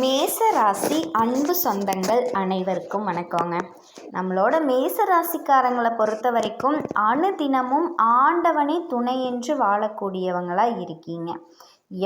மேச ராசி அன்பு சொந்தங்கள் அனைவருக்கும் வணக்கங்க. நம்மளோட மேச ராசிக்காரங்களை பொறுத்த வரைக்கும் அணுதினமும் ஆண்டவனே துணை என்று வாழக்கூடியவங்களாக இருக்கீங்க.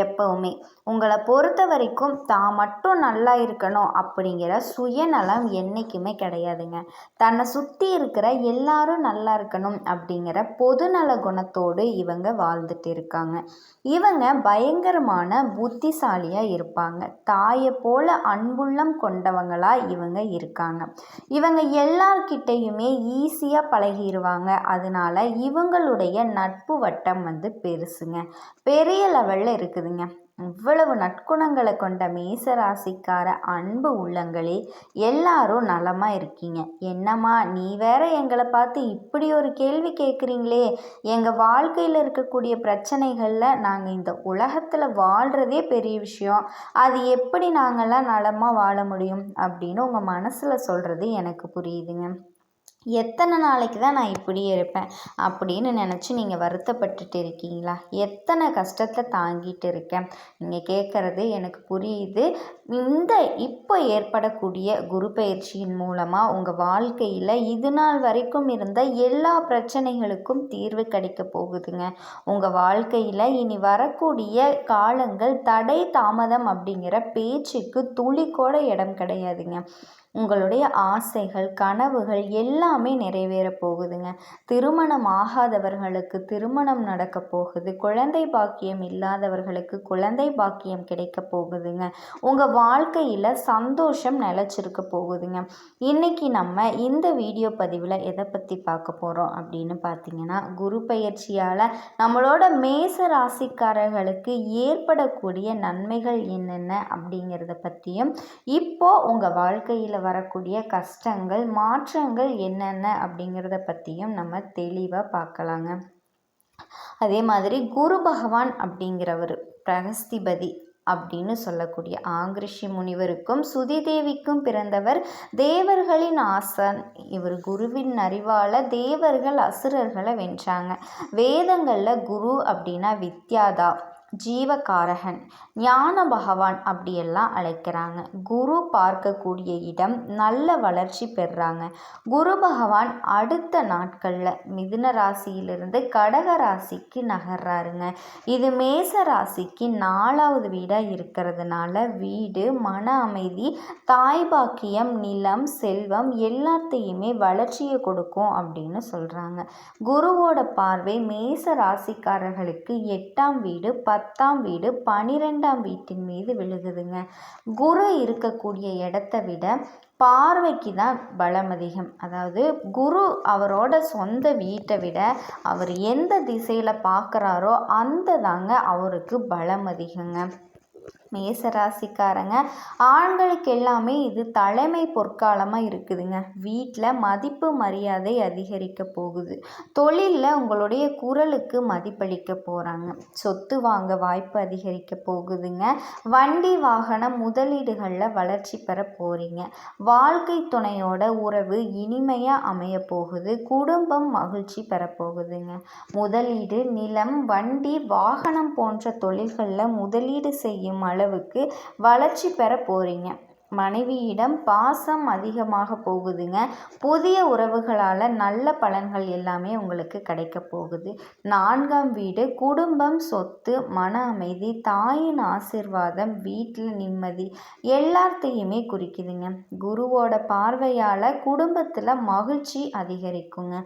எப்பவுமே. உங்களை பொறுத்த வரைக்கும் தான் மட்டும் நல்லா இருக்கணும் அப்படிங்கிற சுயநலம் என்றைக்குமே கிடையாதுங்க. தன்னை சுற்றி இருக்கிற எல்லாரும் நல்லா இருக்கணும் அப்படிங்கிற பொதுநல குணத்தோடு இவங்க வாழ்ந்துட்டு இருக்காங்க. இவங்க பயங்கரமான புத்திசாலியாக இருப்பாங்க. தாயை போல அன்புள்ளம் கொண்டவங்களாக இவங்க இருக்காங்க. இவங்க எல்லார்கிட்டையுமே ஈஸியாக பழகிடுவாங்க அதனால இவங்களுடைய நட்பு வட்டம் வந்து பெருசுங்க. பெரிய லெவலில் இருக்குதுங்க. இவ்வளவு நற்குணங்களை கொண்ட மேசராசிக்கார அன்பு உள்ளங்களே எல்லாரும் நலமாக இருக்கீங்க. என்னம்மா நீ வேற எங்களை பார்த்து இப்படி ஒரு கேள்வி கேட்குறீங்களே. எங்கள் வாழ்க்கையில் இருக்கக்கூடிய பிரச்சனைகளில் நாங்கள் இந்த உலகத்தில் வாழ்கிறதே பெரிய விஷயம். அது எப்படி நாங்கள்லாம் நலமாக வாழ முடியும் அப்படின்னு உங்கள் மனசில் சொல்கிறது எனக்கு புரியுதுங்க. எத்தனை நாளைக்கு தான் நான் இப்படியே இருப்பேன் அப்படின்னு நினச்சி நீங்கள் வருத்தப்பட்டுட்டு இருக்கீங்களா? எத்தனை கஷ்டத்தை தாங்கிட்டு இருக்கேன்? நீங்கள் கேட்குறது எனக்கு புரியுது. இந்த இப்போ ஏற்படக்கூடிய குரு பயிற்சியின் மூலமாக உங்கள் வாழ்க்கையில் இது நாள் வரைக்கும் இருந்த எல்லா பிரச்சனைகளுக்கும் தீர்வு கிடைக்க போகுதுங்க. உங்கள் வாழ்க்கையில் இனி வரக்கூடிய காலங்கள் தடை தாமதம் அப்படிங்கிற பேச்சுக்கு துளி கூட இடம் கிடையாதுங்க. உங்களுடைய ஆசைகள் கனவுகள் எல்லாமே நிறைவேற போகுதுங்க. திருமணம் ஆகாதவர்களுக்கு திருமணம் நடக்க போகுது. குழந்தை பாக்கியம் இல்லாதவர்களுக்கு குழந்தை பாக்கியம் கிடைக்க போகுதுங்க. உங்கள் வாழ்க்கையில் சந்தோஷம் நிலச்சிருக்க போகுதுங்க. இன்றைக்கி நம்ம இந்த வீடியோ பதிவில் எதை பற்றி பார்க்க போகிறோம் அப்படின்னு பார்த்தீங்கன்னா குரு பயிற்சியால் நம்மளோட மேச ராசிக்காரர்களுக்கு ஏற்படக்கூடிய நன்மைகள் என்னென்ன அப்படிங்கிறத பற்றியும் இப்போது உங்கள் வாழ்க்கையில் வரக்கூடிய கஷ்டங்கள் மாற்றங்கள் என்னென்ன அப்படிங்கிறத பற்றியும் நம்ம தெளிவாக பார்க்கலாங்க. அதே மாதிரி குரு பகவான் அப்படிங்கிறவர் பிரகஸ்திபதி அப்படின்னு சொல்லக்கூடிய ஆங்கிரிஷி முனிவருக்கும் சுதிதேவிக்கும் பிறந்தவர் தேவர்களின் ஆசன். இவர் குருவின் அறிவால் தேவர்கள் அசுரர்களை வென்றாங்க. வேதங்களில் குரு அப்படின்னா வித்யாதா. ஜீவகாரகன் ஞான பகவான் அப்படியெல்லாம் அழைக்கிறாங்க. குரு பார்க்கக்கூடிய இடம் நல்ல வளர்ச்சி பெறுறாங்க குரு பகவான் அடுத்த நாட்களில் மிதுன ராசியிலிருந்து கடக ராசிக்கு நகர்றாருங்க. இது மேச ராசிக்கு நாலாவது வீடாக இருக்கிறதுனால வீடு மன அமைதி தாய் பாக்கியம் நிலம் செல்வம் எல்லாத்தையுமே வளர்ச்சியை கொடுக்கும் அப்படின்னு சொல்கிறாங்க குருவோட பார்வை மேச ராசிக்காரர்களுக்கு எட்டாம் வீடு பத்தாம் வீடு பனிரெண்டாம் வீட்டின் மீது விழுகுதுங்க. குரு இருக்கக்கூடிய இடத்த விட பார்வைக்கு தான் பலம் அதிகம். அதாவது குரு அவரோட சொந்த வீட்டை விட அவர் எந்த திசையில் பார்க்குறாரோ அந்த தாங்க அவருக்கு பலம் அதிகங்க. மேசராசிக்காரங்க. ஆண்களுக்கு எல்லாமே இது தலைமை பொற்காலமாக இருக்குதுங்க. வீட்டில் மதிப்பு மரியாதை அதிகரிக்க போகுது. தொழிலில் உங்களுடைய குரலுக்கு மதிப்பளிக்க போகிறாங்க சொத்து வாங்க வாய்ப்பு அதிகரிக்க போகுதுங்க. வண்டி வாகனம் முதலீடுகளில் வளர்ச்சி பெற போகிறீங்க வாழ்க்கை துணையோட உறவு இனிமையாக அமைய போகுது. குடும்பம் மகிழ்ச்சி பெற போகுதுங்க. முதலீடு நிலம் வண்டி வாகனம் போன்ற தொழில்களில் முதலீடு செய்யும் அளவுக்கு வளர்ச்சி பெற போகிறீங்க மனைவியிடம் பாசம் அதிகமாக போகுதுங்க. புதிய உறவுகளால் நல்ல பலன்கள் எல்லாமே உங்களுக்கு கிடைக்க போகுது. நான்காம் வீடு குடும்பம் சொத்து மன அமைதி தாயின் ஆசிர்வாதம் வீட்டில் நிம்மதி எல்லாத்தையுமே குறிக்குதுங்க. குருவோட பார்வையால் குடும்பத்தில் மகிழ்ச்சி அதிகரிக்குங்க.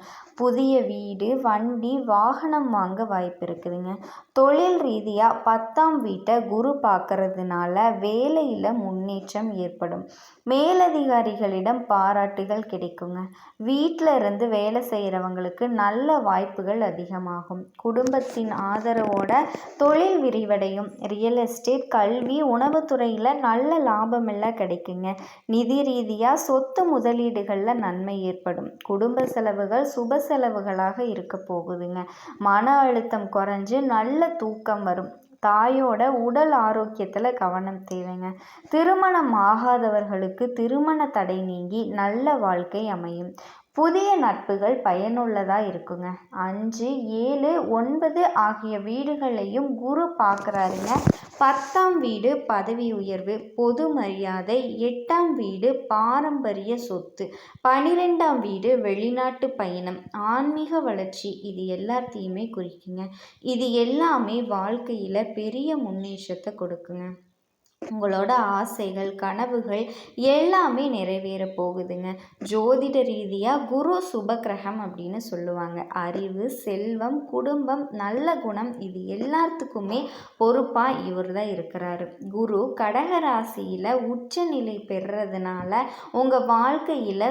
புதிய வீடு வண்டி வாகனம் வாங்க வாய்ப்பு இருக்குதுங்க. தொழில் ரீதியாக பத்தாம் வீட்டை குரு பார்க்கறதுனால வேலையில் முன்னேற்றம் ஏற்படும் ஏற்படும். மேலதிகாரிகளிடம் பாராட்டுகள் கிடைக்குங்க. வீட்டில் இருந்து வேலை செய்கிறவங்களுக்கு நல்ல வாய்ப்புகள் அதிகமாகும். குடும்பத்தின் ஆதரவோட தொழில் விரிவடையும். ரியல் எஸ்டேட் கல்வி உணவுத்துறையில் நல்ல லாபம் எல்லாம் கிடைக்குங்க. நிதி ரீதியாக சொத்து முதலீடுகளில் நன்மை ஏற்படும். குடும்ப செலவுகள் சுப செலவுகளாக இருக்க போகுதுங்க. மன அழுத்தம் குறைஞ்சு நல்ல தூக்கம் வரும். தாயோட உடல் ஆரோக்கியத்தில் கவனம் தேவைங்க. திருமணம் ஆகாதவர்களுக்கு திருமண தடை நீங்கி நல்ல வாழ்க்கை அமையும். புதிய நட்புகள் பயனுள்ளதாக இருக்குங்க. அஞ்சு ஏழு ஒன்பது ஆகிய வீடுகளையும் குரு பார்க்குறாருங்க. பத்தாம் வீடு பதவி உயர்வு பொது மரியாதை. எட்டாம் வீடு பாரம்பரிய சொத்து. பனிரெண்டாம் வீடு வெளிநாட்டு பயணம் ஆன்மீக வளர்ச்சி. இது எல்லாத்தையுமே குறிக்குங்க. இது எல்லாமே வாழ்க்கையில் பெரிய முன்னேற்றத்தை கொடுக்குங்க. உங்களோட ஆசைகள் கனவுகள் எல்லாமே நிறைவேற போகுதுங்க. ஜோதிட ரீதியாக குரு சுபக்கிரகம் அப்படின்னு சொல்லுவாங்க. அறிவு செல்வம் குடும்பம் நல்ல குணம் இது எல்லாத்துக்குமே பொறுப்பாக இவர் தான் இருக்கிறாரு. குரு கடக ராசியில் உச்சநிலை பெறுறதுனால உங்கள் வாழ்க்கையில்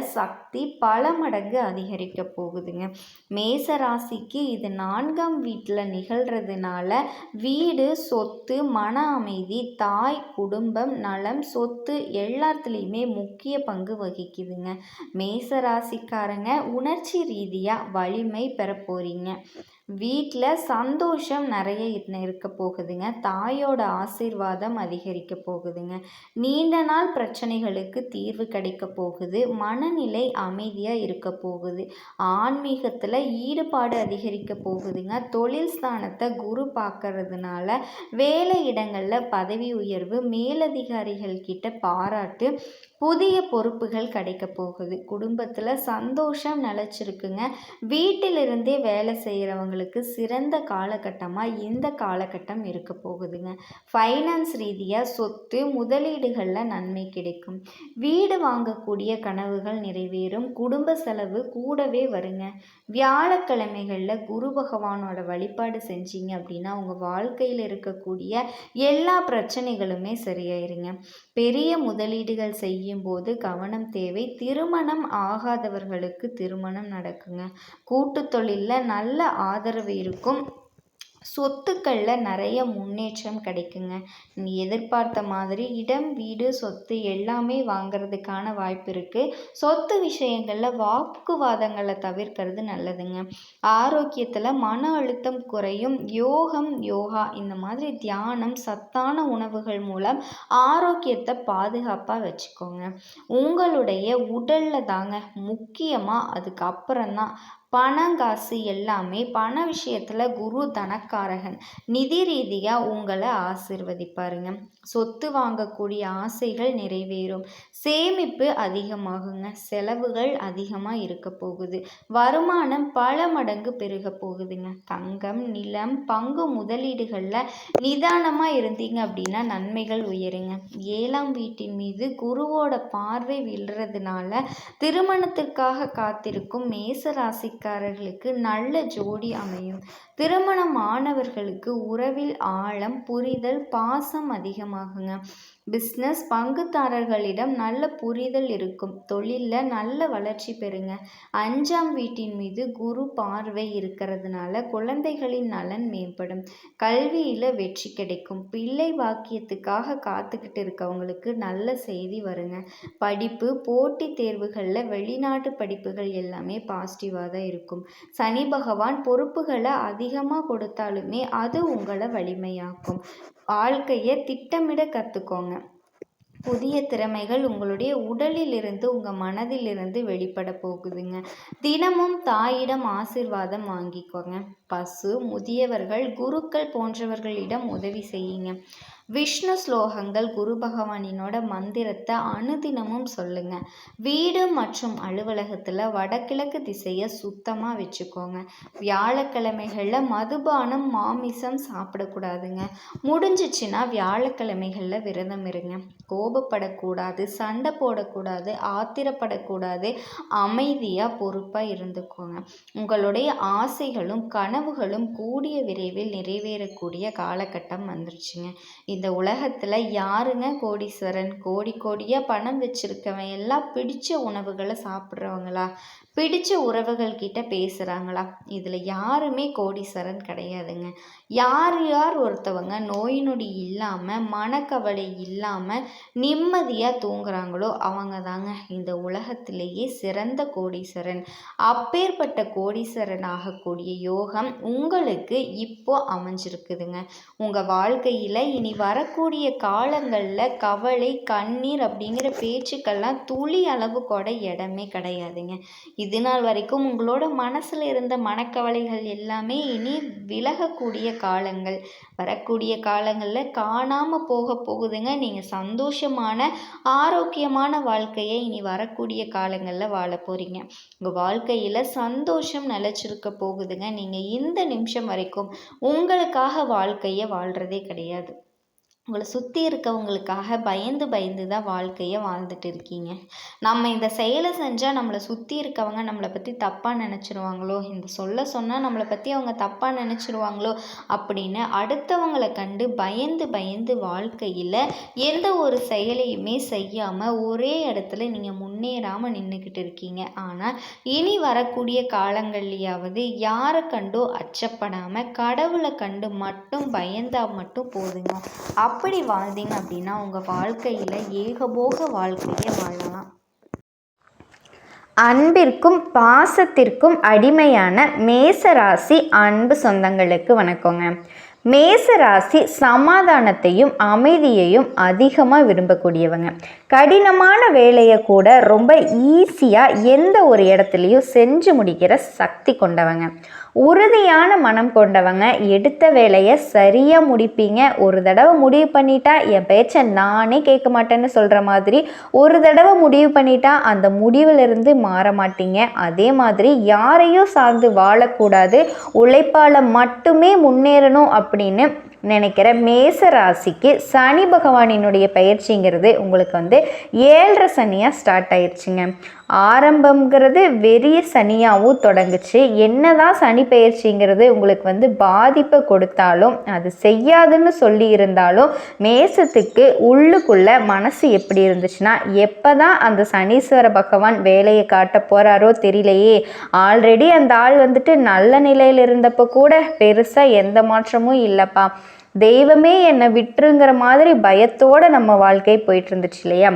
சக்தி பல மடங்கு அதிகரிக்க போகுதுங்க. மேச ராசிக்கு இது நான்காம் வீட்டில் நிகழ்கிறதுனால வீடு சொத்து மன அமைதி தாய் குடும்பம் நலம் சொத்து எல்லாத்துலேயுமே முக்கிய பங்கு வகிக்குதுங்க. மேச ராசிக்காரங்க உணர்ச்சி ரீதியாக வலிமை பெற போகிறீங்க வீட்டில் சந்தோஷம் நிறைய இருக்க போகுதுங்க. தாயோட ஆசீர்வாதம் அதிகரிக்க போகுதுங்க. நீண்ட நாள் பிரச்சனைகளுக்கு தீர்வு கிடைக்க போகுது. மனநிலை அமைதியாக இருக்க போகுது. ஆன்மீகத்தில் ஈடுபாடு அதிகரிக்க போகுதுங்க. தொழில் ஸ்தானத்தை குரு பார்க்கறதுனால வேலை இடங்களில் பதவி உயர்வு மேலதிகாரிகள் கிட்ட பாராட்டு புதிய பொறுப்புகள் கிடைக்க போகுது. குடும்பத்தில் சந்தோஷம் நிலச்சிருக்குங்க. வீட்டிலிருந்தே வேலை செய்கிறவங்களுக்கு சிறந்த காலகட்டமாக இந்த காலகட்டம் இருக்க போகுதுங்க. ஃபைனான்ஸ் ரீதியாக சொத்து முதலீடுகளில் நன்மை கிடைக்கும். வீடு வாங்கக்கூடிய கனவுகள் நிறைவேறும். குடும்ப செலவு கூடவே வருங்க. வியாழக்கிழமைகளில் குரு பகவானோட வழிபாடு செஞ்சீங்க அப்படின்னா உங்கள் வாழ்க்கையில் இருக்கக்கூடிய எல்லா பிரச்சனைகளுமே சரியாயிருங்க. பெரிய முதலீடுகள் செய்யும்போது கவனம் தேவை. திருமணம் ஆகாதவர்களுக்கு திருமணம் நடக்குங்க. கூட்டு தொழிலில் நல்ல ஆதரவு இருக்கும். சொத்துக்களில் நிறைய முன்னேற்றம் கிடைக்குங்க. நீ எதிர்பார்த்த மாதிரி இடம் வீடு சொத்து எல்லாமே வாங்கிறதுக்கான வாய்ப்பு இருக்குது சொத்து விஷயங்களில் வாக்குவாதங்களை தவிர்க்கிறது நல்லதுங்க. ஆரோக்கியத்தில் மன அழுத்தம் குறையும். யோகம் யோகா இந்த மாதிரி தியானம் சத்தான உணவுகள் மூலம் ஆரோக்கியத்தை பாதுகாப்பாக வச்சுக்கோங்க. உங்களுடைய உடலில் தாங்க முக்கியமாக அதுக்கப்புறம் தான் பணம் காசு எல்லாமே பண விஷயத்தில் குரு தனக்காரகன். நிதி ரீதியாக உங்களை ஆசிர்வதிப்பாருங்க. சொத்து வாங்கக்கூடிய ஆசைகள் நிறைவேறும். சேமிப்பு அதிகமாகுங்க. செலவுகள் அதிகமாக இருக்க போகுது. வருமானம் பல மடங்கு பெருக போகுதுங்க. தங்கம் நிலம் பங்கு முதலீடுகளில் நிதானமாக இருந்தீங்க அப்படின்னா நன்மைகள் உயருங்க. ஏழாம் வீட்டின் மீது குருவோட பார்வை விழுறதுனால திருமணத்திற்காக காத்திருக்கும் மேசராசி ராசிக்காரர்களுக்கு நல்ல ஜோடி அமையும். திருமணம் ஆனவர்களுக்கு உறவில் ஆழம் புரிதல் பாசம் அதிகமாகுங்க. பிஸ்னஸ் பங்குதாரர்களிடம் நல்ல புரிதல் இருக்கும். தொழிலில் நல்ல வளர்ச்சி பெறுங்க. அஞ்சாம் வீட்டின் மீது குரு பார்வை இருக்கிறதுனால குழந்தைகளின் நலன் மேம்படும். கல்வியில் வெற்றி கிடைக்கும். பிள்ளை வாக்கியத்துக்காக காத்துக்கிட்டு இருக்கவங்களுக்கு நல்ல செய்தி வருங்க. படிப்பு போட்டித் தேர்வுகளில் வெளிநாட்டு படிப்புகள் எல்லாமே பாசிட்டிவாக தான் இருக்கும். சனி பகவான் பொறுப்புகளை அதிகமாக கொடுத்தாலுமே அது உங்களை வலிமையாக்கும். வாழ்க்கையை திட்டமிட கற்றுக்கோங்க புதிய திறமைகள் உங்களுடைய உடலிலிருந்து உங்கள் மனதிலிருந்து வெளிப்பட போகுதுங்க. தினமும் தாயிடம் ஆசிர்வாதம் வாங்கிக்கோங்க. பசு முதியவர்கள் குருக்கள் போன்றவர்களிடம் உதவி செய்யுங்க. விஷ்ணு ஸ்லோகங்கள் குரு பகவானினோட மந்திரத்தை அனுதினமும் சொல்லுங்க. வீடு மற்றும் அலுவலகத்தில் வடகிழக்கு திசையை சுத்தமாக வச்சுக்கோங்க. வியாழக்கிழமைகளில் மதுபானம் மாமிசம் சாப்பிடக்கூடாதுங்க. முடிஞ்சிச்சுன்னா வியாழக்கிழமைகளில் விரதம் இருங்க. கோபப்படக்கூடாது சண்டை போடக்கூடாது ஆத்திரப்படக்கூடாது அமைதியாக பொறுப்பாக இருந்துக்கோங்க. உங்களுடைய ஆசைகளும் கனவுகளும் கூடிய விரைவில் நிறைவேறக்கூடிய காலகட்டம் வந்துருச்சுங்க. இந்த உலகத்தில் யாருங்க கோடீஸ்வரன்? கோடி கோடியாக பணம் வச்சுருக்கவன் எல்லாம் பிடிச்ச உணவுகளை சாப்பிட்றவங்களா? பிடிச்ச உறவுகள்கிட்ட பேசுகிறாங்களா இதில் யாருமே கோடீஸ்வரன் கிடையாதுங்க. யார் யார் ஒருத்தவங்க நோய் நொடி இல்லாமல் மனக்கவலை இல்லாமல் நிம்மதியாக தூங்குறாங்களோ அவங்க தாங்க இந்த உலகத்திலேயே சிறந்த கோடீஸ்வரன். அப்பேற்பட்ட கோடீஸ்வரன் ஆகக்கூடிய யோகம் உங்களுக்கு இப்போ அமைஞ்சிருக்குதுங்க. உங்கள் வாழ்க்கையில் இனி வரக்கூடிய காலங்களில் கவலை கண்ணீர் அப்படிங்கிற பேச்சுக்கள்லாம் துளி அளவு கூட இடமே கிடையாதுங்க. இது நாள் வரைக்கும் உங்களோட மனசில் இருந்த மனக்கவலைகள் எல்லாமே இனி விலகக்கூடிய காலங்கள். வரக்கூடிய காலங்களில் காணாமல் போக போகுதுங்க. நீங்கள் சந்தோஷமான ஆரோக்கியமான வாழ்க்கையை இனி வரக்கூடிய காலங்களில் வாழ போகிறீங்க உங்கள் வாழ்க்கையில் சந்தோஷம் நிலச்சிருக்க போகுதுங்க. நீங்கள் இந்த நிமிஷம் வரைக்கும் உங்களுக்காக வாழ்க்கையை வாழ்கிறதே கிடையாது. உங்களை சுற்றி இருக்கவங்களுக்காக பயந்து பயந்து தான் வாழ்க்கையை வாழ்ந்துட்டு இருக்கீங்க. நம்ம இந்த செயலை செஞ்சால் நம்மளை சுற்றி இருக்கவங்க நம்மளை பற்றி தப்பாக நினச்சிருவாங்களோ இந்த சொல்ல சொன்னால் நம்மளை பற்றி அவங்க தப்பாக நினச்சிருவாங்களோ அப்படின்னு அடுத்தவங்களை கண்டு பயந்து பயந்து வாழ்க்கையில் எந்த ஒரு செயலையுமே செய்யாமல் ஒரே இடத்துல நீங்கள் முன்னேறாமல் நின்றுக்கிட்டு இருக்கீங்க. ஆனால் இனி வரக்கூடிய காலங்கள்லையாவது யாரை கண்டோ அச்சப்படாமல் கடவுளை கண்டு மட்டும் பயந்தால் மட்டும் போதுங்க. அப் அப்படி வாழ்ந்தீங்க அப்படின்னா உங்கள் வாழ்க்கையில் ஏகபோக வாழ்க்கையை வாழலாம். அன்பிற்கும் பாசத்திற்கும் அடிமையான மேசராசி அன்பு சொந்தங்களுக்கு வணக்கங்க. மேசராசி சமாதானத்தையும் அமைதியையும் அதிகமாக விரும்பக்கூடியவங்க. கடினமான வேலையை கூட ரொம்ப ஈஸியாக எந்த ஒரு இடத்துலையும் செஞ்சு முடிக்கிற சக்தி கொண்டவங்க. உறுதியான மனம் கொண்டவங்க எடுத்த வேலையை சரியாக முடிப்பீங்க. ஒரு தடவை முடிவு பண்ணிட்டா என் பேச்சை நானே கேட்க மாட்டேன்னு சொல்கிற மாதிரி ஒரு தடவை முடிவு பண்ணிட்டா அந்த முடிவிலிருந்து மாற மாட்டீங்க. அதே மாதிரி யாரையும் சார்ந்து வாழக்கூடாது. உழைப்பால் மட்டுமே முன்னேறணும் அப்படின்னு நினைக்கிற மேச ராசிக்கு சனி பகவானினுடைய பயிற்சிங்கிறது உங்களுக்கு வந்து ஏழரை சனியாக ஸ்டார்ட் ஆயிடுச்சுங்க ஆரம்பங்கிறது வெறிய சனியாகவும் தொடங்குச்சு. என்னதான் சனி பயிற்சிங்கிறது உங்களுக்கு வந்து பாதிப்பை கொடுத்தாலும் அது செய்யாதுன்னு சொல்லி இருந்தாலும் மேசத்துக்கு உள்ளுக்குள்ள மனசு எப்படி இருந்துச்சுன்னா எப்போ தான் அந்த சனீஸ்வர பகவான் வேலையை காட்ட போகிறாரோ தெரியலையே. ஆல்ரெடி அந்த ஆள் வந்துட்டு நல்ல நிலையில் இருந்தப்போ கூட பெருசாக எந்த மாற்றமும் இல்லைப்பா. தெய்வமே என்னை விட்டுருங்கிற மாதிரி பயத்தோடு நம்ம வாழ்க்கை போயிட்டு இருந்துச்சு இல்லையா?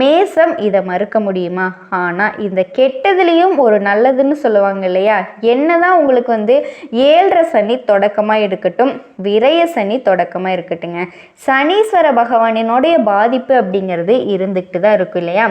மேசம் இதை மறுக்க முடியுமா? ஆனால் இந்த கெட்டதுலேயும் ஒரு நல்லதுன்னு சொல்லுவாங்க இல்லையா? என்னதான் உங்களுக்கு வந்து ஏழரை சனி தொடக்கமாக இருக்கட்டும் விரய சனி தொடக்கமாக இருக்கட்டுங்க. சனீஸ்வர பகவானினுடைய பாதிப்பு அப்படிங்கிறது இருந்துக்கிட்டு தான் இருக்கும் இல்லையா?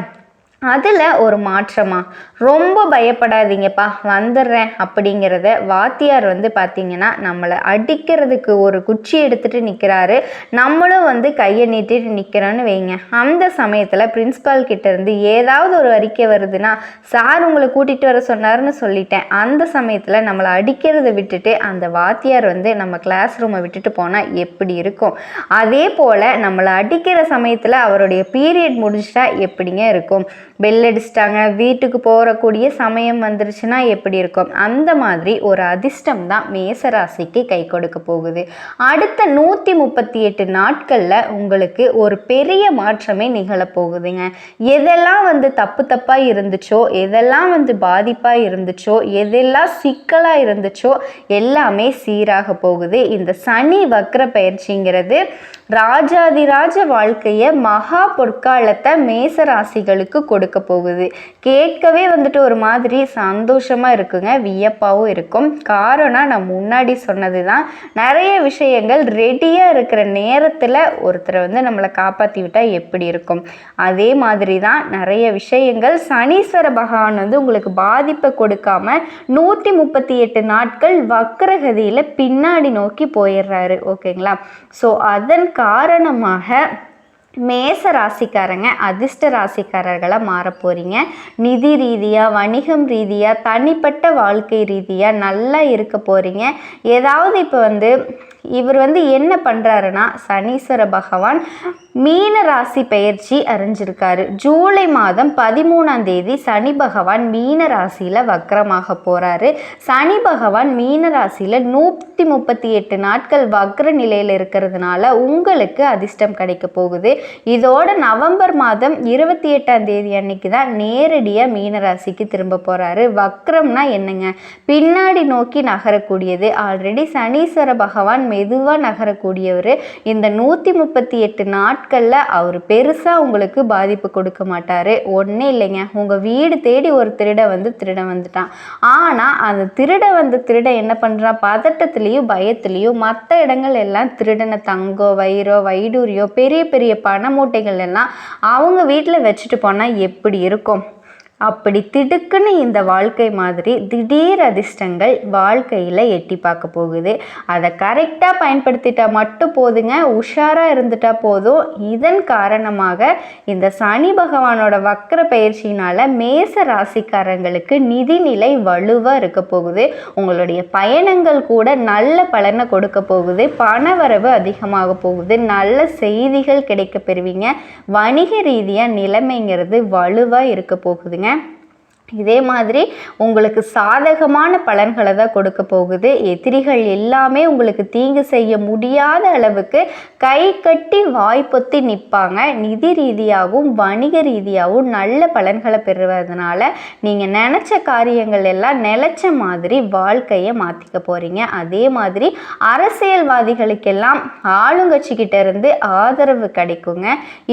அதில் ஒரு மாற்றமா? ரொம்ப பயப்படாதீங்கப்பா வந்துடுறேன் அப்படிங்கிறத வாத்தியார் வந்து பார்த்திங்கன்னா நம்மளை அடிக்கிறதுக்கு ஒரு குச்சி எடுத்துகிட்டு நிற்கிறாரு நம்மளும் வந்து கையை நீட்டிட்டு நிற்கிறோன்னு வைங்க. அந்த சமயத்தில் பிரின்ஸ்பால் கிட்டேருந்து ஏதாவது ஒரு அறிக்கை வருதுன்னா சார் உங்களை கூட்டிகிட்டு வர சொன்னார்னு சொல்லிட்டேன். அந்த சமயத்தில் நம்மளை அடிக்கிறத விட்டுட்டு அந்த வாத்தியார் வந்து நம்ம கிளாஸ் ரூமை விட்டுட்டு போனால் எப்படி இருக்கும்? அதே போல் நம்மளை அடிக்கிற சமயத்தில் அவருடைய பீரியட் முடிஞ்சிட்டா எப்படிங்க இருக்கும்? பெல் அடிச்சிட்டாங்க. வீட்டுக்கு போகக்கூடிய சமயம் வந்துருச்சுன்னா எப்படி இருக்கும்? அந்த மாதிரி ஒரு அதிர்ஷ்டம் தான் மேசராசிக்கு கை கொடுக்க போகுது. அடுத்த நூற்றி முப்பத்தி எட்டு நாட்களில் உங்களுக்கு ஒரு பெரிய மாற்றமே நிகழப்போகுதுங்க எதெல்லாம் வந்து தப்பு தப்பாக இருந்துச்சோ எதெல்லாம் வந்து பாதிப்பாக இருந்துச்சோ எதெல்லாம் சிக்கலாக இருந்துச்சோ எல்லாமே சீராக போகுது. இந்த சனி வக்ர பயிற்சிங்கிறது ராஜாதிராஜ வாழ்க்கையை மகா பொற்காலத்தை மேச ராசிகளுக்கு கொடுக்க போகுது. கேட்கவே வந்துட்டு ஒரு மாதிரி சந்தோஷமாக இருக்குங்க வியப்பாகவும் இருக்கும். காரணம் நான் முன்னாடி சொன்னது தான் நிறைய விஷயங்கள் ரெடியாக இருக்கிற நேரத்தில் ஒருத்தரை வந்து நம்மளை காப்பாற்றி விட்டால் எப்படி இருக்கும்? அதே மாதிரி தான் நிறைய விஷயங்கள் சனீஸ்வர பகவான் வந்து உங்களுக்கு பாதிப்பை கொடுக்காம நூற்றி முப்பத்தி எட்டு நாட்கள் வக்கரகதியில் பின்னாடி நோக்கி போயிடுறாரு. ஓகேங்களா? ஸோ அதன் காரணமாக மேச ராசிக்காரங்க அதிர்ஷ்ட ராசிக்காரர்களாக மாற போகிறீங்க நிதி ரீதியாக வணிகம் ரீதியாக தனிப்பட்ட வாழ்க்கை ரீதியாக நல்லா இருக்க போகிறீங்க ஏதாவது இப்போ வந்து இவர் வந்து என்ன பண்ணுறாருன்னா சனீஸ்வர பகவான் மீன ராசி பயிற்சி அறிஞ்சிருக்காரு. ஜூலை மாதம் பதிமூணாம் தேதி சனி பகவான் மீன ராசியில் வக்ரமாக போகிறாரு சனி பகவான் மீன ராசியில் நூற்றி முப்பத்தி எட்டு நாட்கள் வக்ர நிலையில் இருக்கிறதுனால உங்களுக்கு அதிர்ஷ்டம் கிடைக்க போகுது. இதோட நவம்பர் மாதம் இருபத்தி எட்டாம் தேதி அன்னைக்கு தான் நேரடியாக மீன ராசிக்கு திரும்ப போகிறாரு வக்ரம்னா என்னங்க? பின்னாடி நோக்கி நகரக்கூடியது. ஆல்ரெடி சனீஸ்வர பகவான் மெதுவாக நகரக்கூடியவர். இந்த நூற்றி முப்பத்தி எட்டு நாட்களில் அவர் பெருசாக உங்களுக்கு பாதிப்பு கொடுக்க மாட்டார். ஒன்றே இல்லைங்க. உங்கள் வீடு தேடி ஒரு திருட வந்து திருட வந்துட்டான். ஆனால் அந்த திருட வந்து திருட என்ன பண்ணுறான் பதட்டத்துலேயும் பயத்துலேயும் மற்ற இடங்கள் எல்லாம் திருடனை தங்கம் வயிறோ வைடூரியோ பெரிய பெரிய பண மூட்டைகள் எல்லாம் அவங்க வீட்டில் வச்சுட்டு போனால் எப்படி இருக்கும்? அப்படி திடுக்குன்னு இந்த வாழ்க்கை மாதிரி திடீர் அதிர்ஷ்டங்கள் வாழ்க்கையில் எட்டி பார்க்க போகுது. அதை கரெக்டாக பயன்படுத்திட்டால் மட்டும் போதுங்க உஷாராக இருந்துட்டா போதும். இதன் காரணமாக இந்த சனி பகவானோட வக்கர பயிற்சியினால் மேச ராசிக்காரங்களுக்கு நிதிநிலை வலுவாக இருக்க போகுது. உங்களுடைய பயணங்கள் கூட நல்ல பலனை கொடுக்க போகுது. பணவரவு அதிகமாக போகுது. நல்ல செய்திகள் கிடைக்க பெறுவீங்க. வணிக ரீதியாக நிலைமைங்கிறது வலுவாக இருக்க போகுதுங்க. мене. இதே மாதிரி உங்களுக்கு சாதகமான பலன்களை தான் கொடுக்க போகுது. எதிரிகள் எல்லாமே உங்களுக்கு தீங்கு செய்ய முடியாத அளவுக்கு கை கட்டி வாய்ப்பொத்தி நிற்பாங்க நிதி ரீதியாகவும் வணிக ரீதியாகவும் நல்ல பலன்களை பெறுவதனால நீங்கள் நினச்ச காரியங்கள் எல்லாம் நிலச்ச மாதிரி வாழ்க்கையை மாற்றிக்க போகிறீங்க அதே மாதிரி அரசியல்வாதிகளுக்கெல்லாம் ஆளுங்கட்சிக்கிட்ட இருந்து ஆதரவு கிடைக்குங்க.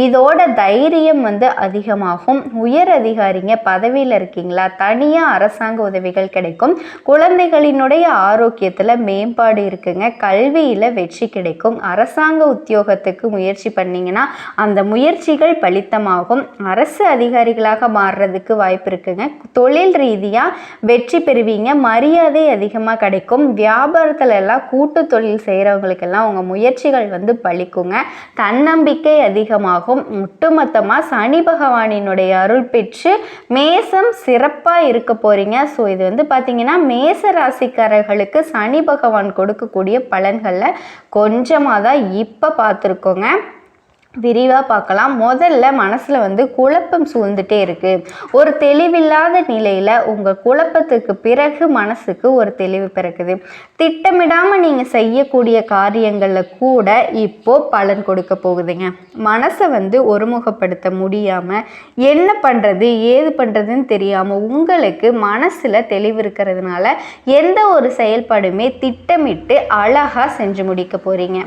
இதோட தைரியம் வந்து அதிகமாகும். உயர் அதிகாரிங்க பதவியில் இருக்கீங்க. இருக்கீங்களா தனியாக அரசாங்க உதவிகள் கிடைக்கும். குழந்தைகளினுடைய ஆரோக்கியத்தில் மேம்பாடு இருக்குங்க. கல்வியில் வெற்றி கிடைக்கும். அரசாங்க உத்தியோகத்துக்கு முயற்சி பண்ணீங்கன்னா அந்த முயற்சிகள் பலித்தமாகும். அரசு அதிகாரிகளாக மாறுறதுக்கு வாய்ப்பு இருக்குங்க. தொழில் ரீதியாக வெற்றி பெறுவீங்க. மரியாதை அதிகமாக கிடைக்கும். வியாபாரத்துல எல்லாம் கூட்டு தொழில் செய்கிறவங்களுக்கெல்லாம் உங்கள் முயற்சிகள் வந்து பலிக்குங்க. தன்னம்பிக்கை அதிகமாகும். ஒட்டுமொத்தமாக சனி பகவானினுடைய அருள் பெற்று மேசம் சிறப்பாக இருக்க போகிறீங்க ஸோ இது வந்து பார்த்தீங்கன்னா மேச ராசிக்காரர்களுக்கு சனி பகவான் கொடுக்கக்கூடிய பலன்களில் கொஞ்சமாக தான் இப்போ பார்த்துருக்கோங்க விரிவாக பார்க்கலாம். முதல்ல மனசில் வந்து குழப்பம் சூழ்ந்துட்டே இருக்குது ஒரு தெளிவில்லாத நிலையில் உங்கள் குழப்பத்துக்கு பிறகு மனசுக்கு ஒரு தெளிவு பிறக்குது. திட்டமிடாமல் நீங்கள் செய்யக்கூடிய காரியங்களில் கூட இப்போ பலன் கொடுக்க போகுதுங்க. மனசை வந்து ஒருமுகப்படுத்த முடியாமல் என்ன பண்ணுறது ஏது பண்ணுறதுன்னு தெரியாமல் உங்களுக்கு மனசில் தெளிவு இருக்கிறதுனால எந்த ஒரு செயல்பாடுமே திட்டமிட்டு அழகாக செஞ்சு முடிக்க போகிறீங்க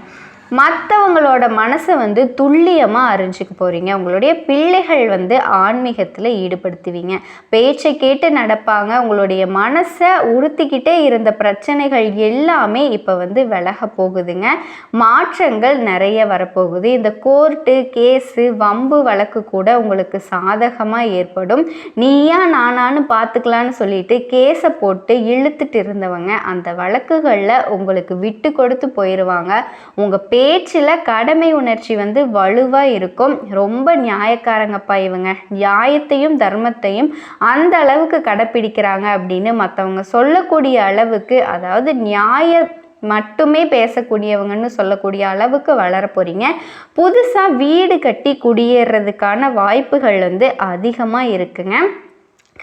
மற்றவங்களோட மனசை வந்து துல்லியமாக அறிஞ்சிக்க போகிறீங்க உங்களுடைய பிள்ளைகள் வந்து ஆன்மீகத்தில் ஈடுபடுத்துவீங்க. பேச்சை கேட்டு நடப்பாங்க. உங்களுடைய மனசை உறுத்திக்கிட்டே இருந்த பிரச்சனைகள் எல்லாமே இப்போ வந்து விலக போகுதுங்க. மாற்றங்கள் நிறைய வரப்போகுது. இந்த கோர்ட்டு கேஸு வம்பு வழக்கு கூட உங்களுக்கு சாதகமாக ஏற்படும். நீயா நானான்னு பார்த்துக்கலான்னு சொல்லிட்டு கேஸை போட்டு இழுத்துட்டு இருந்தவங்க அந்த வழக்குகளில் உங்களுக்கு விட்டு கொடுத்து போயிடுவாங்க உங்கள் பேச்சில் கடமை உணர்ச்சி வந்து வலுவாக இருக்கும். ரொம்ப நியாயக்காரங்கப்பா இவங்க. நியாயத்தையும் தர்மத்தையும் அந்த அளவுக்கு கடைப்பிடிக்கிறாங்க அப்படின்னு மற்றவங்க சொல்லக்கூடிய அளவுக்கு அதாவது நியாய மட்டுமே பேசக்கூடியவங்கன்னு சொல்லக்கூடிய அளவுக்கு வளர போகிறீங்க புதுசாக வீடு கட்டி குடியேறதுக்கான வாய்ப்புகள் வந்து அதிகமாக இருக்குங்க.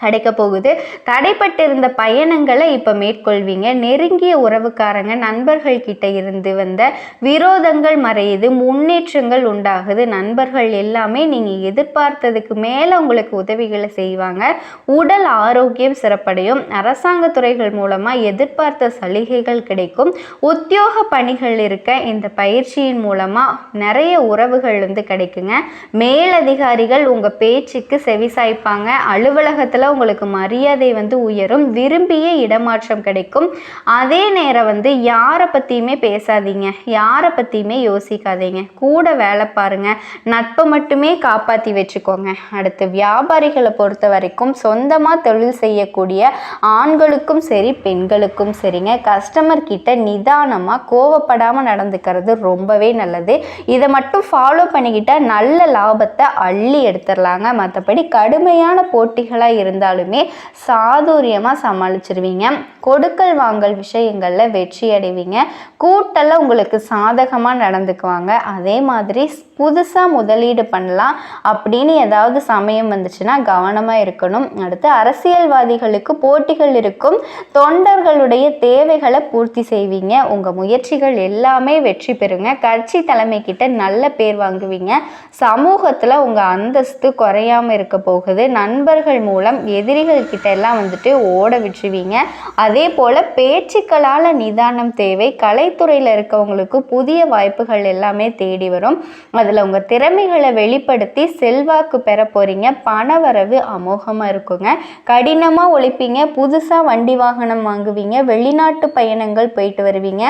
கிடைக்க போகுது. தடைப்பட்டிருந்த பயணங்களை இப்போ மேற்கொள்வீங்க. நெருங்கிய உறவுக்காரங்க நண்பர்கள் கிட்ட இருந்து வந்த விரோதங்கள் மறையுது. முன்னேற்றங்கள் உண்டாகுது. நண்பர்கள் எல்லாமே நீங்கள் எதிர்பார்த்ததுக்கு மேலே உங்களுக்கு உதவிகளை செய்வாங்க. உடல் ஆரோக்கியம் சிறப்படையும். அரசாங்க துறைகள் மூலமாக எதிர்பார்த்த சலுகைகள் கிடைக்கும். உத்தியோக பணிகள் இருக்க இந்த பயிற்சியின் மூலமாக நிறைய உறவுகள் வந்து கிடைக்குங்க. மேலதிகாரிகள் உங்கள் பேச்சுக்கு செவிசாய்ப்பாங்க. அலுவலகத்தில் உங்களுக்கு மரியாதை வந்து உயரும் விரும்பிய இடமாற்றம் கிடைக்கும். அதே நேரம் வந்து யாரை பற்றியுமே பேசாதீங்க. யாரை பற்றியுமே யோசிக்காதீங்க. கூட வேலை பாருங்க. நட்பை மட்டுமே காப்பாற்றி வச்சுக்கோங்க. அடுத்து வியாபாரிகளை பொறுத்த வரைக்கும் சொந்தமாக தொழில் செய்யக்கூடிய ஆண்களுக்கும் சரி பெண்களுக்கும் சரிங்க. கஸ்டமர் கிட்ட நிதானமாக கோவப்படாமல் நடந்துக்கிறது ரொம்பவே நல்லது. இதை மட்டும் ஃபாலோ பண்ணிக்கிட்டால் நல்ல லாபத்தை அள்ளி எடுத்துடலாங்க. மற்றபடி கடுமையான போட்டிகளாக இருந்தாலுமே சாதுரியமாக சமாளிச்சிருவீங்க. கொடுக்கல் வாங்கல் விஷயங்களில் வெற்றி அடைவீங்க கூட்டெல்லாம் உங்களுக்கு சாதகமாக நடந்துக்குவாங்க. அதே மாதிரி புதுசாக முதலீடு பண்ணலாம் அப்படின்னு ஏதாவது சமயம் வந்துச்சுன்னா கவனமாக இருக்கணும். அடுத்து அரசியல்வாதிகளுக்கு போட்டிகள் இருக்கும். தொண்டர்களுடைய தேவைகளை பூர்த்தி செய்வீங்க. உங்கள் முயற்சிகள் எல்லாமே வெற்றி பெறுங்க. கட்சி தலைமை கிட்ட நல்ல பேர் வாங்குவீங்க. சமூகத்தில் உங்கள் அந்தஸ்து குறையாமல் இருக்க போகுது. நண்பர்கள் மூலம் எதிரிகள் கிட்ட எல்லாம் வந்துட்டு ஓட விட்டுருவீங்க. அதே போல் பேச்சுக்களால் நிதானம் தேவை கலைத்துறையில் இருக்கவங்களுக்கு புதிய வாய்ப்புகள் எல்லாமே தேடி வரும். அதில் உங்கள் திறமைகளை வெளிப்படுத்தி செல்வாக்கு பெற போகிறீங்க பணவரவு அமோகமாக இருக்குங்க. கடினமாக உழைப்பீங்க. புதுசாக வண்டி வாகனம் வாங்குவீங்க. வெளிநாட்டு பயணங்கள் போயிட்டு வருவீங்க.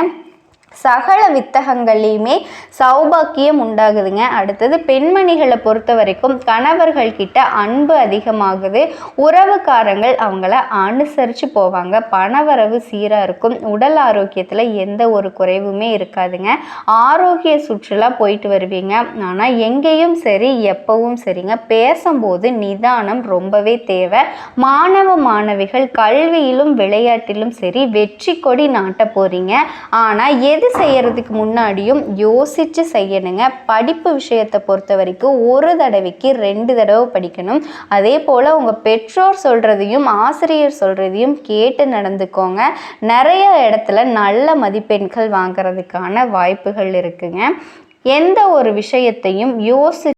சகல வித்தகங்கள்லேயுமே சௌபாக்கியம் உண்டாகுதுங்க. அடுத்தது பெண்மணிகளை பொறுத்த வரைக்கும் கணவர்கள் கிட்ட அன்பு அதிகமாகுது. உறவுக்காரங்கள் அவங்கள அனுசரித்து போவாங்க. பணவரவு சீராக இருக்கும். உடல் ஆரோக்கியத்தில் எந்த ஒரு குறைவுமே இருக்காதுங்க. ஆரோக்கிய சுற்றுலா போயிட்டு வருவீங்க. ஆனால் எங்கேயும் சரி எப்பவும் சரிங்க. பேசும்போது நிதானம் ரொம்பவே தேவை. மாணவ மாணவிகள் கல்வியிலும் விளையாட்டிலும் சரி வெற்றி கொடி நாட்ட போகிறீங்க ஆனால் எது செய்யறதுக்கு முன்னாடியும் யோசித்து செய்யணுங்க. படிப்பு விஷயத்தை பொறுத்த வரைக்கும் ஒரு தடவைக்கு ரெண்டு தடவை படிக்கணும். அதே போல் உங்கள் பெற்றோர் சொல்கிறதையும் ஆசிரியர் சொல்கிறதையும் கேட்டு நடந்துக்கோங்க. நிறைய இடத்துல நல்ல மதிப்பெண்கள் வாங்குறதுக்கான வாய்ப்புகள் இருக்குங்க. எந்த ஒரு விஷயத்தையும் யோசி